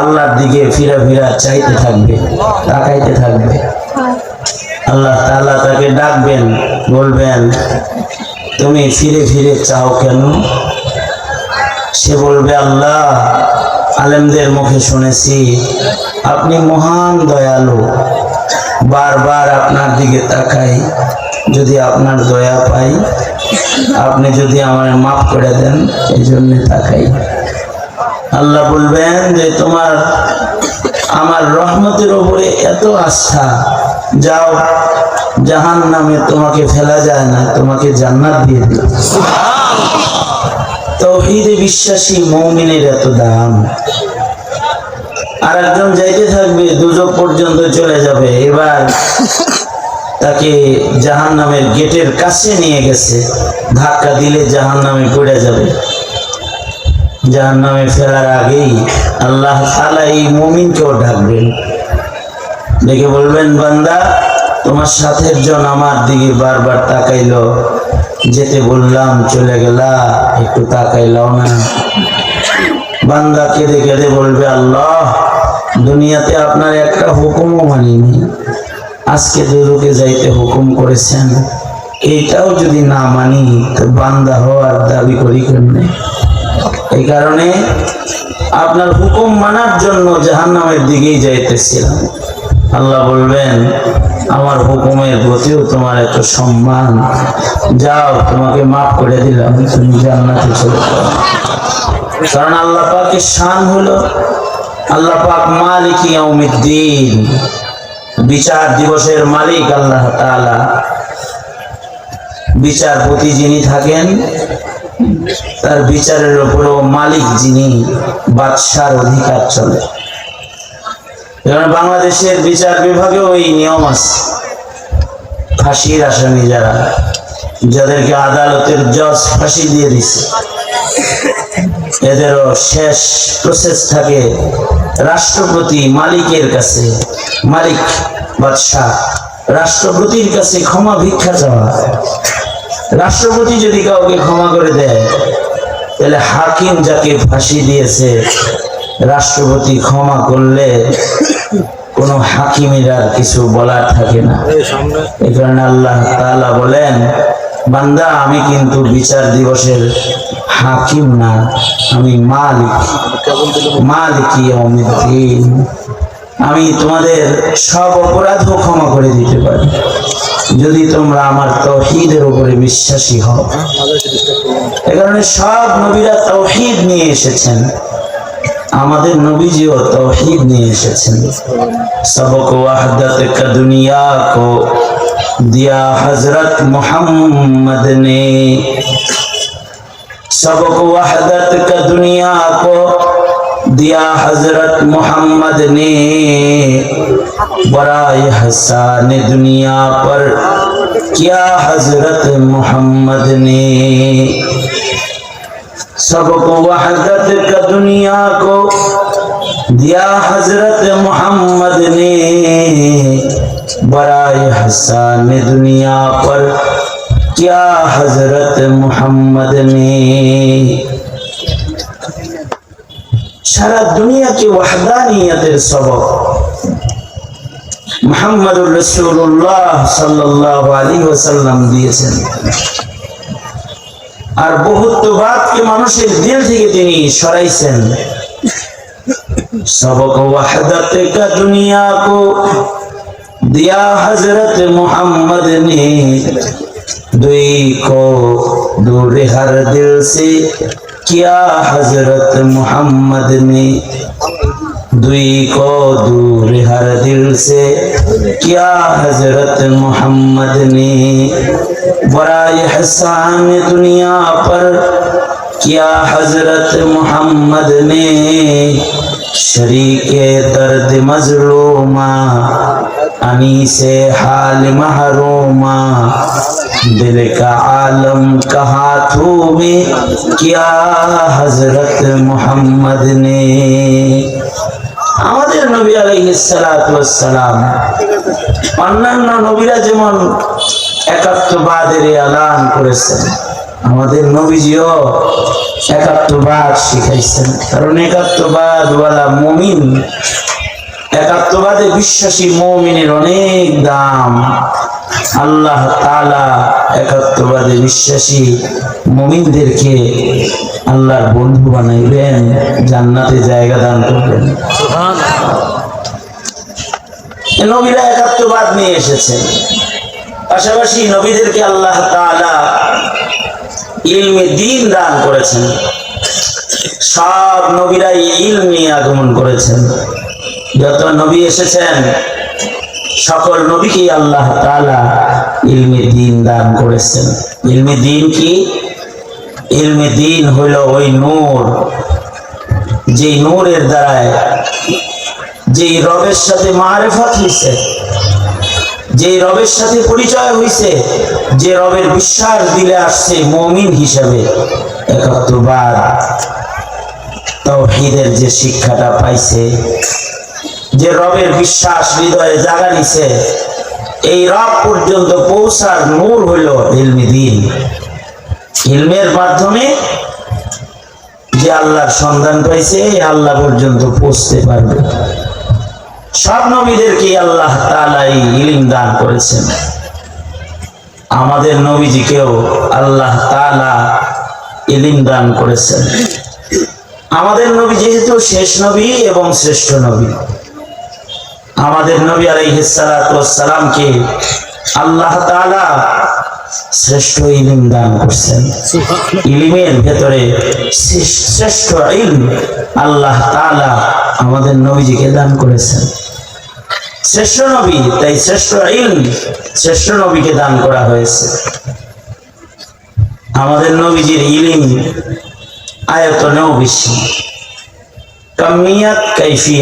আল্লাহর দিকে ফিরা ফিরা চাইতে থাকবে, তাকাইতে থাকবে। আল্লাহ তাআলা তাকে ডাকবেন, বলবেন, তুমি ফিরে ফিরে চাও কেন? সে বলবে, আল্লাহ, আলেমদের মুখে শুনেছি, আপনি মহান দয়ালু। বারবার আপনার দিকে তাকাই, যদি আপনার দয়া পাই, আপনি যদি আমার মাফ করে দেন এই জন্যে তাকাই। আল্লাহ বলবেন যে তোমার আমার রহমতের উপরে এত আস্থা যাও জাহান নামে তোমাকে ফেলা যায় না তোমাকে জান্নাত দিয়ে দিলাম তৌহিদে বিশ্বাসী মৌমিনের এত দাম। আর একজন যাইতে থাকবে দুজক পর্যন্ত চলে যাবে। এবার তাকে জাহান নামের গেটের কাছে নিয়ে গেছে ধাক্কা দিলে জাহান নামে পড়ে যাবে। জাহান নামে ফেরার আগেই আল্লাহ তালা এই মমিনকেও ডাকবেন। ডেকে বলবেন, বান্দা, তোমার সাথের জন আমার দিকে বারবার তাকাইলো। যেতে বললাম, চলে গেলা, একটু তাকাইলাও না। বান্দা কেঁদে কেঁদে বলবে, আল্লাহ, দুনিয়াতে আপনার একটা হুকুমও মানিনি। আজকে দুদুকে যাইতে হুকুম করেছেন। এইটাও যদি না মানি, তো বান্দা হওয়ার দাবি করি কেমনে? এই কারণে আপনার হুকুম মানার জন্য জাহান্নামের দিকেই যাইতেছিলাম। আল্লাহ বলবেন, আমার হুকুমের প্রতিও তোমার এত সম্মান। যাও, তোমাকে মাফ করে দিলাম, তুমি জান্নাতে চলে কারণ আল্লাহ পাকের শান হলো, আল্লাহ পাক মালিক ইয়াউমিদ্দিন, বিচার দিবসের মালিক আল্লাহ তাআলা। বিচারপতি যিনি থাকেন তার বিচারের উপরেও মালিক যিনি, বাদশার অধিকার চলে। যেমন বাংলাদেশের বিচার বিভাগেও এই নিয়ম আছে। ফাঁসির আসামি যারা, যাদেরকে আদালতের জজ ফাঁসি দিয়ে দিছে, এদেরও শেষ প্রসেস থাকে রাষ্ট্রপতি মালিকের কাছে, মালিক, বাদশাহ। রাষ্ট্রপতির কাছে ক্ষমা ভিক্ষা চাওয়া। রাষ্ট্রপতি যদি কাউকে ক্ষমা করে দেয়, তাহলে হাকিম যাকে ফাঁসি দিয়েছে, রাষ্ট্রপতি ক্ষমা করলে কোনো হাকিমের আর কিছু বলার থাকে না। এই কারণে আল্লাহ তাআলা বলেন, বান্দা, আমি কিন্তু বিচার দিবসের হাকিম না, আমি মালিক। মালিক আমি তোমাদের সব অপরাধ ক্ষমা করে দিতে পারি। যদি তোমরা আমার তহিদের উপরে বিশ্বাসী হও। এ কারণে সব নবীরা তহিদ নিয়ে এসেছেন। আমাদের নবীজিও তহিদ নিয়ে এসেছেন। সবক ওয়াহদাত কা কো দিয়া হযরত মুহাম্মদ নে সবক ওয়াহদাত কা কো دیا حضرت محمد نے برائے حسان دنیا پر کیا حضرت محمد نے سب کو وحدت کا دنیا کو دیا حضرت محمد نے برائے حسان دنیا پر کیا حضرت محمد نے সারা দুনিয়াকে ওয়াহদানিয়াতের সবক মুহাম্মদুর রাসূলুল্লাহ সাল্লাল্লাহু আলাইহি ওয়াসাল্লাম দিয়েছেন আর বহুত্ববাদকে মানুষের দিল থেকে তিনি সরাইছেন सबक वहदत का दुनिया को दिया हजरत मोहम्मद ने दुई को दूर हर दिल से किया हज़रत मोहम्मद ने? दुई को दूर हर दिल से क्या हज़रत मोहम्मद ने? बड़ा एहसान दुनिया पर क्या हज़रत मोहम्मद ने? शरीक दर्द मजलूमा, अनी से हाल महरूमा दिल का आलम का हाथों में किया हजरत मोहम्मद ने আমাদের নবী আলাইহিস সালাতু ওয়াস সালাম অন্যান্য নবীরা যেমন একাত্মবাদের এলান করেছেন আমাদের নবীজিও একাত্মবাদ শিখাইছেন কারণ একাত্মবাদ ওয়ালা মুমিন একাত্মবাদে বিশ্বাসী মমিনের অনেক দাম আল্লাহ একাত্মবাদে বিশ্বাসী মমিনদেরকে আল্লাহর বন্ধু বানাইবেন, জান্নাতে জায়গা দান করবেন। নবীরা একাত্মবাদ নিয়ে এসেছেন পাশাপাশি নবীদেরকে আল্লাহ ইলমে দিন দান করেছেন। সব নবীরাই ইলম নিয়ে আগমন করেছেন। যত নবী এসেছেন সকল নবীকেই আল্লাহ তাআলা ইলমে দিন দান করেছেন। ইলমে দিন কি? ইলমে দিন হইল ওই নূর। যে নূরের দ্বারায় যে রবের সাথে মারেফত হইছে যে রবের সাথে পরিচয় হইছে, যে রবের বিশ্বাস দিলে আসছে মমিন হিসাবে একাত্মবাদ তৌহিদের যে শিক্ষাটা পাইছে যে রবের বিশ্বাস হৃদয়ে জাগা নিছে, এই রব পর্যন্ত পৌঁছার নূর হইল ইলমি দিন। ইলমের মাধ্যমে যে আল্লাহর সন্ধান পাইছে এই আল্লাহ পর্যন্ত পৌঁছতে পারবে। সব নবীদেরকে আল্লাহ তালাই ইলিম দান করেছেন। আমাদের নবীজিকেও আল্লাহ তালা ইলিম দান করেছেন। আমাদের নবী যেহেতু শেষ নবী এবং শ্রেষ্ঠ নবী। আমাদের নবী আলাইহিসালামকে আল্লাহ তালা শ্রেষ্ঠ ইলিম দান করছেন। ইলিমের ভেতরে শ্রেষ্ঠ- শ্রেষ্ঠ ইলম আল্লাহ তাআলা আমাদের নবীজিকে দান করেছেন। শ্রেষ্ঠ নবী তাই শ্রেষ্ঠ ইলম শ্রেষ্ঠ নবীকে দান করা হয়েছে। আমাদের নবীজির ইলিম আয়তনেও বেশি। কামিয়াত কাইফিয়া।